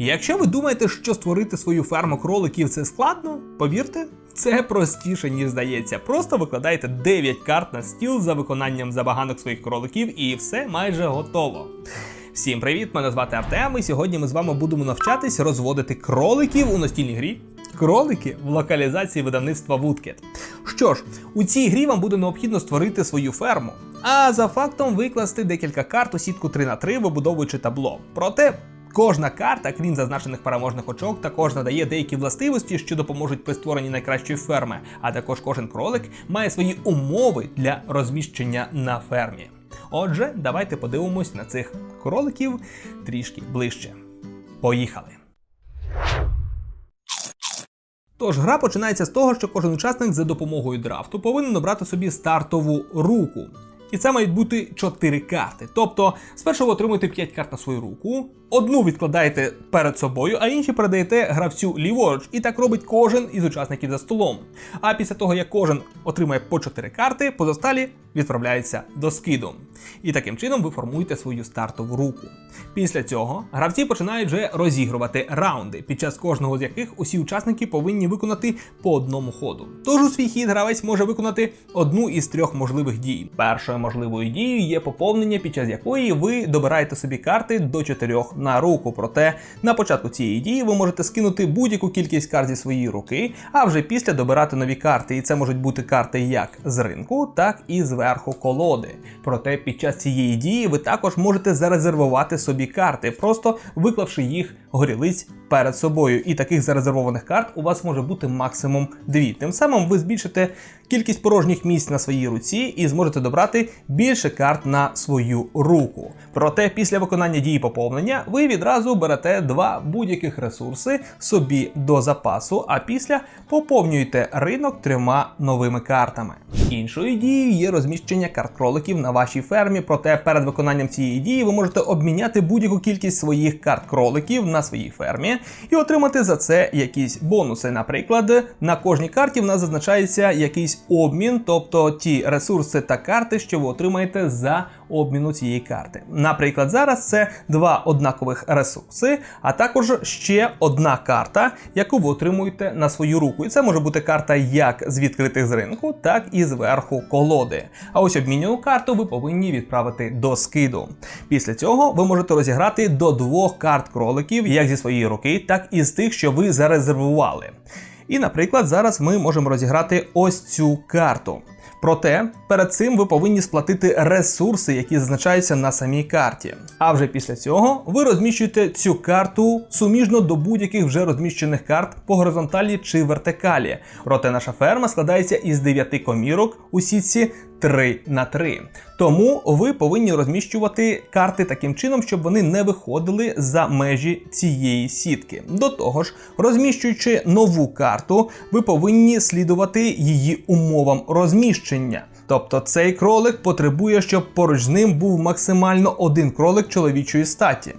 Якщо ви думаєте, що створити свою ферму кроликів це складно, повірте, це простіше, ніж здається. Просто викладайте 9 карт на стіл за виконанням забаганок своїх кроликів, і все майже готово. Всім привіт! Мене звати Артем, і сьогодні ми з вами будемо навчатись розводити кроликів у настільній грі. Кролики в локалізації видавництва Woodcat. Що ж, у цій грі вам буде необхідно створити свою ферму, а за фактом викласти декілька карт у сітку 3 на 3 вибудовуючи табло. Проте Кожна карта, крім зазначених переможних очок, також надає деякі властивості, що допоможуть при створенні найкращої ферми. А також кожен кролик має свої умови для розміщення на фермі. Отже, давайте подивимось на цих кроликів трішки ближче. Поїхали! Тож гра починається з того, що кожен учасник за допомогою драфту повинен обрати собі стартову руку. І це мають бути 4 карти. Тобто, спершу ви отримуєте 5 карт на свою руку, одну відкладаєте перед собою, а інші передаєте гравцю ліворуч. І так робить кожен із учасників за столом. А після того, як кожен отримає по 4 карти, позосталі відправляються до скиду. І таким чином ви формуєте свою стартову руку. Після цього гравці починають вже розігрувати раунди, під час кожного з яких усі учасники повинні виконати по одному ходу. Тож у свій хід гравець може виконати одну із трьох можливих дій. Першою можливою дією є поповнення, під час якої ви добираєте собі карти до чотирьох на руку. Проте на початку цієї дії ви можете скинути будь-яку кількість карт зі своєї руки, а вже після добирати нові карти. І це можуть бути карти як з ринку, так і зверху колоди. Проте під час цієї дії ви також можете зарезервувати собі карти, просто виклавши їх горілиць перед собою. І таких зарезервованих карт у вас може бути максимум дві. Тим самим ви збільшите кількість порожніх місць на своїй руці і зможете добрати більше карт на свою руку. Проте після виконання дії поповнення ви відразу берете два будь-яких ресурси собі до запасу, а після поповнюєте ринок трьома новими картами. Іншою дією є розміщення карт кроликів на вашій фермі. Проте перед виконанням цієї дії ви можете обміняти будь-яку кількість своїх карт кроликів на своїй фермі і отримати за це якісь бонуси. Наприклад, на кожній карті в нас зазначається якийсь обмін, тобто ті ресурси та карти, що ви отримаєте за обміну цієї карти. Наприклад, зараз це два однакових ресурси, а також ще одна карта, яку ви отримуєте на свою руку. І це може бути карта як з відкритих з ринку, так і зверху колоди. А ось обмінювану карту ви повинні відправити до скиду. Після цього ви можете розіграти до двох карт кроликів, як зі своєї руки, так і з тих, що ви зарезервували. І, наприклад, зараз ми можемо розіграти ось цю карту. Проте перед цим ви повинні сплатити ресурси, які зазначаються на самій карті. А вже після цього ви розміщуєте цю карту суміжно до будь-яких вже розміщених карт по горизонталі чи вертикалі. Проте наша ферма складається із 9 комірок у сітці 3 на 3. Тому ви повинні розміщувати карти таким чином, щоб вони не виходили за межі цієї сітки. До того ж, розміщуючи нову карту, ви повинні слідувати її умовам розміщення. Тобто цей кролик потребує, щоб поруч з ним був максимально один кролик чоловічої статі,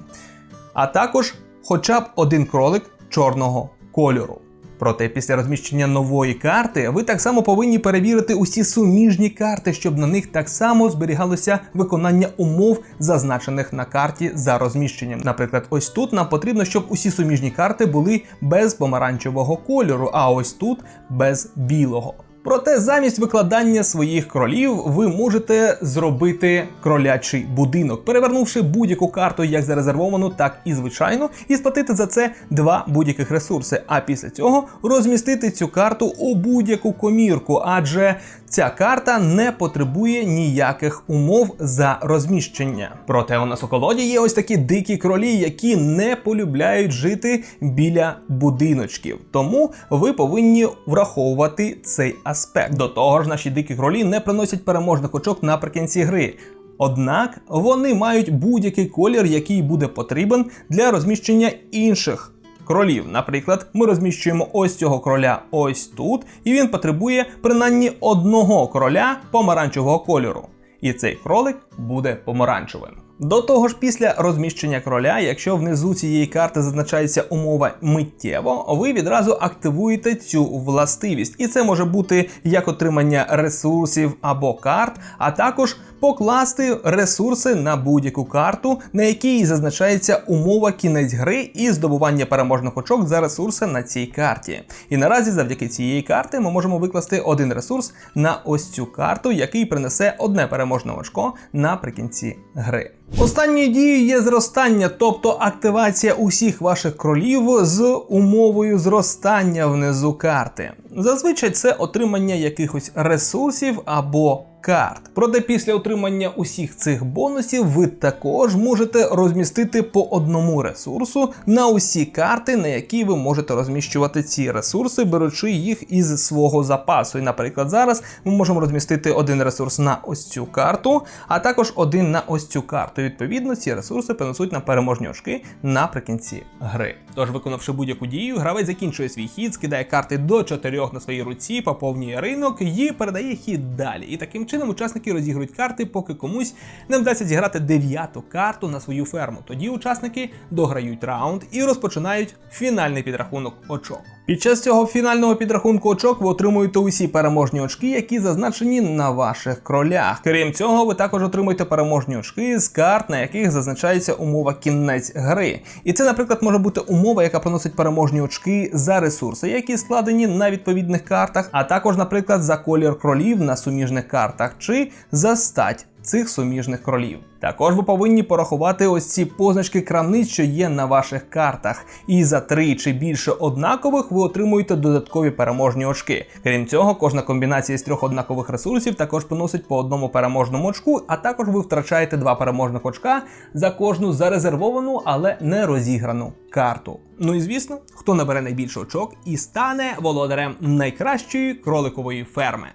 а також хоча б один кролик чорного кольору. Проте після розміщення нової карти ви так само повинні перевірити усі суміжні карти, щоб на них так само зберігалося виконання умов, зазначених на карті за розміщенням. Наприклад, ось тут нам потрібно, щоб усі суміжні карти були без помаранчевого кольору, а ось тут без білого. Проте замість викладання своїх кролів ви можете зробити кролячий будинок, перевернувши будь-яку карту як зарезервовану, так і звичайну, і сплатити за це два будь-яких ресурси. А після цього розмістити цю карту у будь-яку комірку, адже ця карта не потребує ніяких умов за розміщення. Проте у нас у колоді є ось такі дикі кролі, які не полюбляють жити біля будиночків. Тому ви повинні враховувати цей аспект. До того ж, наші дикі кролі не приносять переможних очок наприкінці гри. Однак вони мають будь-який колір, який буде потрібен для розміщення інших кролів. Наприклад, ми розміщуємо ось цього кроля ось тут, і він потребує принаймні одного кроля помаранчевого кольору. І цей кролик буде помаранчевим. До того ж, після розміщення кроля, якщо внизу цієї карти зазначається умова миттєво, ви відразу активуєте цю властивість. І це може бути як отримання ресурсів або карт, а також покласти ресурси на будь-яку карту, на якій зазначається умова кінець гри і здобування переможних очок за ресурси на цій карті. І наразі, завдяки цієї карти, ми можемо викласти один ресурс на ось цю карту, який принесе одне переможне очко наприкінці гри. Останньою дією є зростання, тобто активація усіх ваших кролів з умовою зростання внизу карти. Зазвичай це отримання якихось ресурсів або карт. Проте після отримання усіх цих бонусів ви також можете розмістити по одному ресурсу на усі карти, на які ви можете розміщувати ці ресурси, беручи їх із свого запасу. І, наприклад, зараз ми можемо розмістити один ресурс на ось цю карту, а також один на ось цю карту. Відповідно, ці ресурси принесуть на переможні очки наприкінці гри. Тож, виконавши будь-яку дію, гравець закінчує свій хід, скидає карти до чотирьох на своїй руці, поповнює ринок і передає хід далі. І таким чином учасники розігрують карти, поки комусь не вдасться зіграти дев'яту карту на свою ферму. Тоді учасники дограють раунд і розпочинають фінальний підрахунок очок. Під час цього фінального підрахунку очок ви отримуєте усі переможні очки, які зазначені на ваших кролях. Крім цього, ви також отримуєте переможні очки з карт, на яких зазначається умова кінець гри. І це, наприклад, може бути умова, яка приносить переможні очки за ресурси, які складені на відповідних картах, а також, наприклад, за колір кролів на суміжних картах чи за стать цих суміжних кролів. Також ви повинні порахувати ось ці позначки крамниць, що є на ваших картах. І за три чи більше однакових ви отримуєте додаткові переможні очки. Крім цього, кожна комбінація з трьох однакових ресурсів також приносить по одному переможному очку, а також ви втрачаєте два переможних очка за кожну зарезервовану, але не розіграну карту. Ну і звісно, хто набере найбільше очок і стане володарем найкращої кроликової ферми.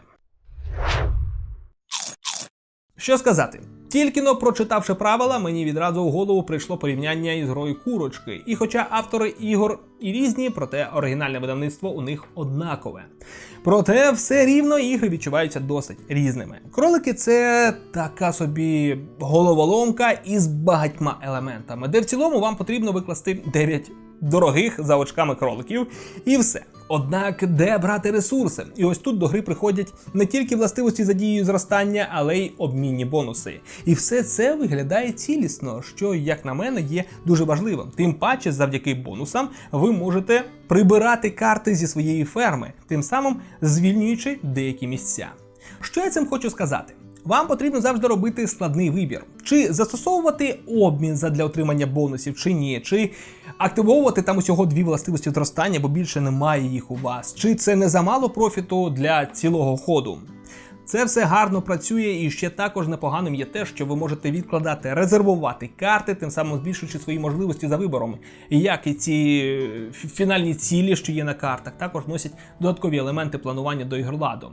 Що сказати? Тільки но прочитавши правила, мені відразу в голову прийшло порівняння із грою курочки. І хоча автори ігор і різні, проте оригінальне видавництво у них однакове. Проте все рівно ігри відчуваються досить різними. Кролики це така собі головоломка із багатьма елементами, де в цілому вам потрібно викласти 9 дорогих за очками кроликів, і все. Однак, де брати ресурси? І ось тут до гри приходять не тільки властивості за дією зростання, але й обмінні бонуси. І все це виглядає цілісно, що, як на мене, є дуже важливим. Тим паче, завдяки бонусам, ви можете прибирати карти зі своєї ферми, тим самим звільнюючи деякі місця. Що я цим хочу сказати? Вам потрібно завжди робити складний вибір, чи застосовувати обмін задля отримання бонусів, чи ні, чи активовувати там усього дві властивості зростання, бо більше немає їх у вас, чи це не замало профіту для цілого ходу. Це все гарно працює, і ще також непоганим є те, що ви можете відкладати, резервувати карти, тим самим збільшуючи свої можливості за вибором. І як і ці фінальні цілі, що є на картах, також носять додаткові елементи планування до ігроладу.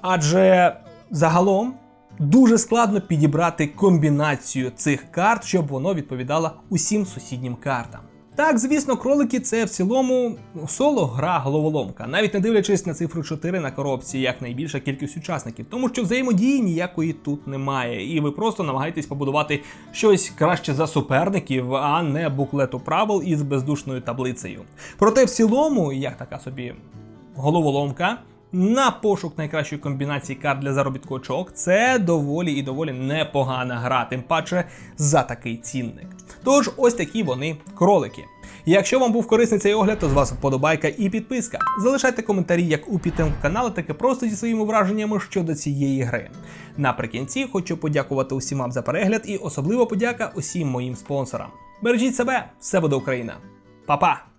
Адже загалом дуже складно підібрати комбінацію цих карт, щоб воно відповідало усім сусіднім картам. Так, звісно, кролики це в цілому соло гра головоломка, навіть не дивлячись на цифру 4 на коробці, як найбільша кількість учасників, тому що взаємодії ніякої тут немає, і ви просто намагаєтесь побудувати щось краще за суперників, а не буклету правил із бездушною таблицею. Проте в цілому, як така собі головоломка. На пошук найкращої комбінації карт для заробітку очок це доволі і доволі непогана гра, тим паче за такий цінник. Тож ось такі вони кролики. Якщо вам був корисний цей огляд, то з вас вподобайка і підписка. Залишайте коментарі як у підтримку каналу, так і просто зі своїми враженнями щодо цієї гри. Наприкінці хочу подякувати усім вам за перегляд і особливо подяка усім моїм спонсорам. Бережіть себе, все буде Україна. Па-па!